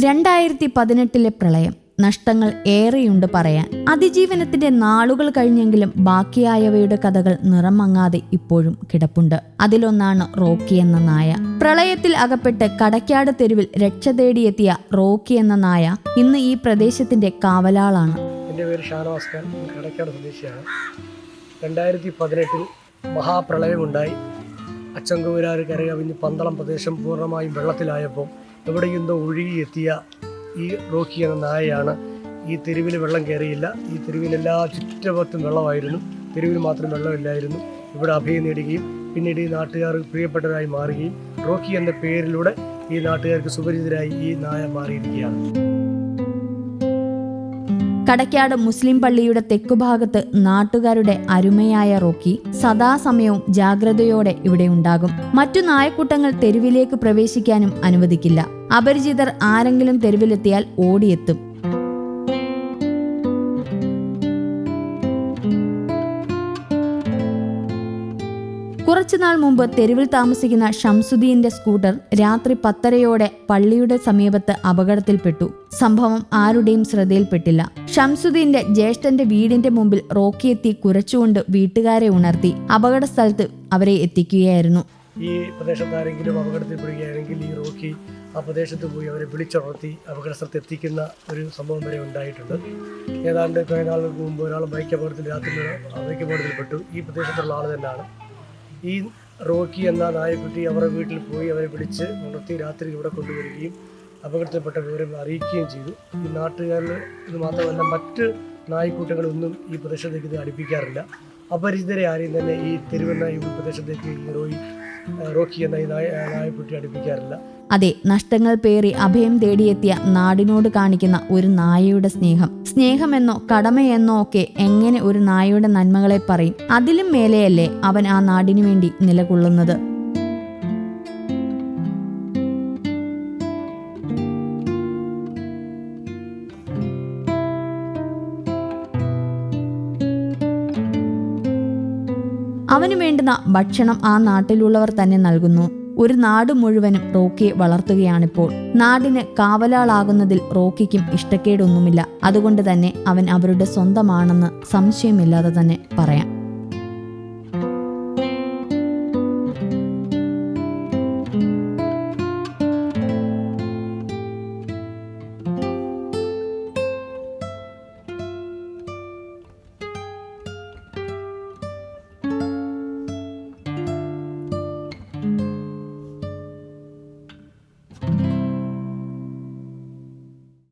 രണ്ടായിരത്തി പതിനെട്ടിലെ പ്രളയം നഷ്ടങ്ങൾ ഏറെയുണ്ട് പറയാൻ. അതിജീവനത്തിന്റെ നാളുകൾ കഴിഞ്ഞെങ്കിലും ബാക്കിയായവയുടെ കഥകൾ നിറം മങ്ങാതെ ഇപ്പോഴും കിടപ്പുണ്ട്. അതിലൊന്നാണ് റോക്കി എന്ന നായ. പ്രളയത്തിൽ അകപ്പെട്ട് കടക്കാട് തെരുവിൽ രക്ഷ തേടിയെത്തിയ റോക്കി എന്ന നായ ഇന്ന് ഈ പ്രദേശത്തിന്റെ കാവലാളാണ്. എന്റെ പേര് ഷാനവാസ് ഖാൻ കടക്കാട് സ്വദേശിയാണ്. രണ്ടായിരത്തി പതിനെട്ടിൽ മഹാപ്രളയമുണ്ടായി. അച്ചങ്കുവരാറ് കരകവിഞ്ഞ് പന്തളം പ്രദേശം പൂർണമായും വെള്ളത്തിലായപ്പോൾ എവിടെയുന്നോ ഒഴുകിയെത്തിയ ഈ റോക്കി എന്ന നായയാണ് ഈ തെരുവിൽ വെള്ളം കയറിയില്ല. ഈ തെരുവിലെല്ലാ ചുറ്റപത്തും വെള്ളമായിരുന്നു. തെരുവിൽ മാത്രം വെള്ളമില്ലായിരുന്നു. ഇവിടെ അഭയം നേടുകയും പിന്നീട് ഈ നാട്ടുകാർ പ്രിയപ്പെട്ടവരായി മാറുകയും റോക്കി എന്ന പേരിലൂടെ ഈ നാട്ടുകാർക്ക് സുപരിചിതരായി ഈ നായ മാറിയിരിക്കുകയാണ്. കടക്കാട് മുസ്ലിം പള്ളിയുടെ തെക്കുഭാഗത്ത് നാട്ടുകാരുടെ അരുമയായ റോക്കി സദാസമയവും ജാഗ്രതയോടെ ഇവിടെ ഉണ്ടാകും. മറ്റു നായക്കൂട്ടങ്ങൾ തെരുവിലേക്ക് പ്രവേശിക്കാനും അനുവദിക്കില്ല. അപരിചിതർ ആരെങ്കിലും തെരുവിലെത്തിയാൽ ഓടിയെത്തും. കുറച്ചുനാൾ മുമ്പ് തെരുവിൽ താമസിക്കുന്ന ഷംസുദ്ദീന്റെ സ്കൂട്ടർ രാത്രി പത്തരയോടെ പള്ളിയുടെ സമീപത്ത് അപകടത്തിൽപ്പെട്ടു. സംഭവം ആരുടെയും ശ്രദ്ധയിൽപ്പെട്ടില്ല. ഷംസുദ്ദീന്റെ ജ്യേഷ്ഠന്റെ വീടിന്റെ മുമ്പിൽ റോക്കിയെത്തി കുരച്ചുകൊണ്ട് വീട്ടുകാരെ ഉണർത്തി. അപകട സ്ഥലത്ത് അവരെ എത്തിക്കുകയായിരുന്നു. ഈ പ്രദേശത്ത് ആരെങ്കിലും അപകടത്തിൽപ്പെടുകയാണെങ്കിൽ ഈ റോക്കി ആ പ്രദേശത്ത് പോയി അവരെ വിളിച്ചുണർത്തി അപകട സ്ഥലത്ത് എത്തിക്കുന്ന ഒരു സംഭവം വരെ ഉണ്ടായിട്ടുണ്ട്. ഏതാണ്ട് കുറേ നാളുകൾക്ക് മുമ്പ് ഒരാൾ ബൈക്ക് അപകടത്തിൽ രാത്രി ബൈക്ക് അപകടത്തിൽപ്പെട്ടു ഈ പ്രദേശത്തുള്ള ആൾ തന്നെയാണ്. ഈ റോക്കി എന്ന നായക്കുട്ടി അവരുടെ വീട്ടിൽ പോയി അവരെ വിളിച്ച് ഉണർത്തി രാത്രി ഇവിടെ കൊണ്ടുവരികയും അപകടത്തിൽപ്പെട്ട വിവരം അറിയിക്കുകയും ചെയ്തു. ഈ നാട്ടുകാരിൽ ഇത് മാത്രമല്ല മറ്റ് നായ്ക്കൂട്ടങ്ങളൊന്നും ഈ പ്രദേശത്തേക്ക് ഇത് അടുപ്പിക്കാറില്ല. അപരിചിതരെ ആരെയും തന്നെ ഈ തെരുവെന്ന ഈ പ്രദേശത്തേക്ക് ഈ റോയി റോക്കി എന്ന ഈ അടുപ്പിക്കാറില്ല. അതെ നഷ്ടങ്ങൾ പേറി അഭയം തേടിയെത്തിയ നാടിനോട് കാണിക്കുന്ന ഒരു നായയുടെ സ്നേഹം. സ്നേഹമെന്നോ കടമയെന്നോ ഒക്കെ എങ്ങനെ ഒരു നായയുടെ നന്മകളെ പറയും? അതിലും മേലെയല്ലേ അവൻ ആ നാടിനു വേണ്ടി നിലകൊള്ളുന്നത്? അവന് വേണ്ടുന്ന ഭക്ഷണം ആ നാട്ടിലുള്ളവർ തന്നെ നൽകുന്നു. ഒരു നാട് മുഴുവനും റോക്കിയെ വളർത്തുകയാണിപ്പോൾ. നാടിന് കാവലാളാകുന്നതിൽ റോക്കിക്കും ഇഷ്ടക്കേടൊന്നുമില്ല. അതുകൊണ്ട് തന്നെ അവൻ അവരുടെ സ്വന്തമാണെന്ന് സംശയമില്ലാതെ തന്നെ പറയാം.